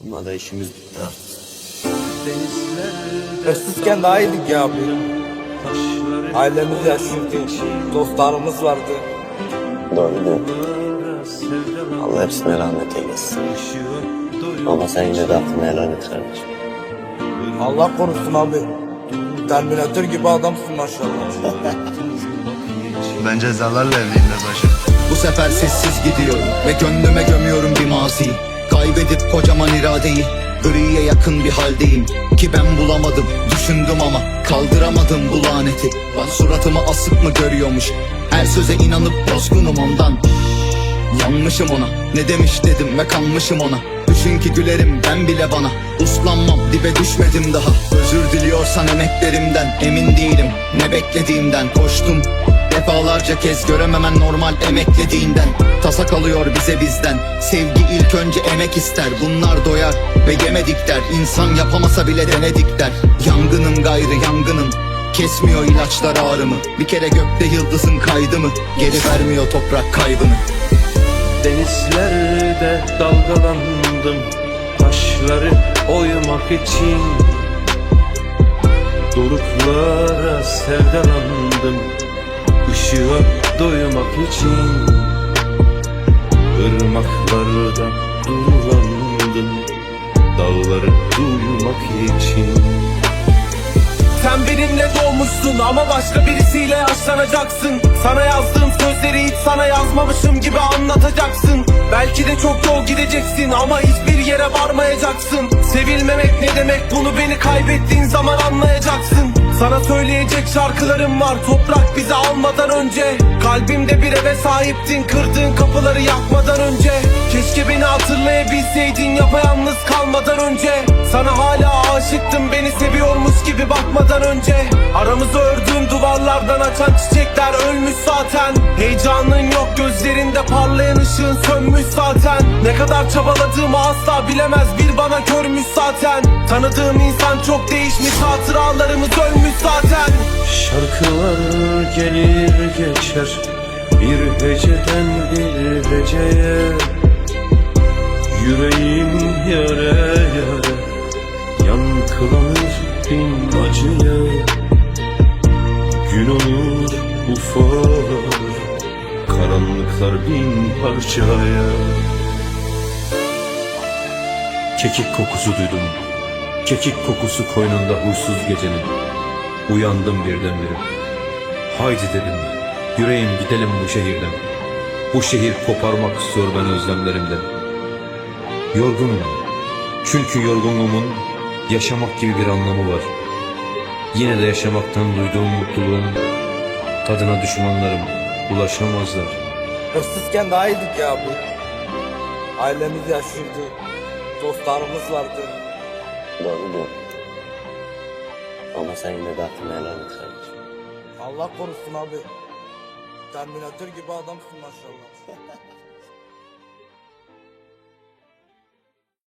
Bununla da işimiz bitti. Hırsızken daha iyiydik ya abi. Ailemiz yaşıyordu. Dostlarımız vardı. Doğru diyor. Allah hepsine rahmet eylesin. Ama sen yine de hakkını helal et kardeşim. Allah korusun abi. Terminatör gibi adamsın maşallah. Ben cezalarla evliyim Nebaşı. Bu sefer sessiz gidiyorum ve gönlüme gömüyorum bir maziyi Kaybedip kocaman iradeyi Griye yakın bir haldeyim. Ki ben bulamadım düşündüm ama Kaldıramadım bu laneti. Ben suratımı asık mı görüyormuş? Her söze inanıp bozgunum ondan. Yanmışım ona ne demiş dedim ve kanmışım ona. Düşün ki gülerim ben bile bana. Uslanmam dibe düşmedim daha. Özür diliyorsan emeklerimden Emin değilim. Ne beklediğimden Koştum defalarca kez görememen normal emeklediğinden Tasa kalıyor bize bizden. Sevgi ilk önce emek ister. Bunlar doyar ve yemedik der. İnsan yapamasa bile denedik der. Yangınım gayrı yangınım Kesmiyor ilaçlar ağrımı. Bir kere gökte yıldızın kaydı mı? Geri vermiyor toprak kaybını. Denizlerde dalgalandım. Taşları oymak için. Doruklara sevdalandım Işığa doymak için Irmaklarda durulandım. Dağları duymak için Sen benimle doğmuşsun ama başka birisiyle yaşlanacaksın. Sana yazdığım sözleri hiç sana yazmamışım gibi anlatacaksın. Belki de çok yol gideceksin ama hiçbir yere varmayacaksın. Sevilmemek ne demek bunu beni kaybettiğin zaman anlayacaksın. Sana söyleyecek şarkılarım var toprak bizi almadan önce. Kalbimde bir eve sahiptin kırdığın kapıları yakmadan önce beni hatırlayabilseydin yapayalnız kalmadan önce. Sana hala aşıktım beni seviyormuş gibi bakmadan önce. Aramızı ördüğüm duvarlardan açan çiçekler ölmüş zaten. Heyecanın yok gözlerinde parlayan ışığın sönmüş zaten. Ne kadar çabaladığımı asla bilemez bir bana körmüş zaten. Tanıdığım insan çok değişmiş hatıralarımız ölmüş zaten. Şarkılar gelir geçer Bir heceden bir heceye Yüreğim yara yara Yankılanır bin acıya. Gün olur ufar Karanlıklar bin parçaya. Kekik kokusu duydum Kekik kokusu koynunda huysuz gecenin. Uyandım birdenbire. Haydi dedim Yüreğim gidelim bu şehirden. Bu şehir koparmak istiyor ben özlemlerimden Yorgunum Çünkü yorgunluğumun Yaşamak gibi bir anlamı var Yine de yaşamaktan duyduğum mutluluğun Tadına düşmanlarım Ulaşamazlar Hırsızken daha iyiydik ya abi. Ailemiz yaşıyordu. Dostlarımız vardı. Doğru diyor. Ama sen yine de hakkını helal et kardeşim. Allah korusun abi. Terminatör gibi adamsın maşallah.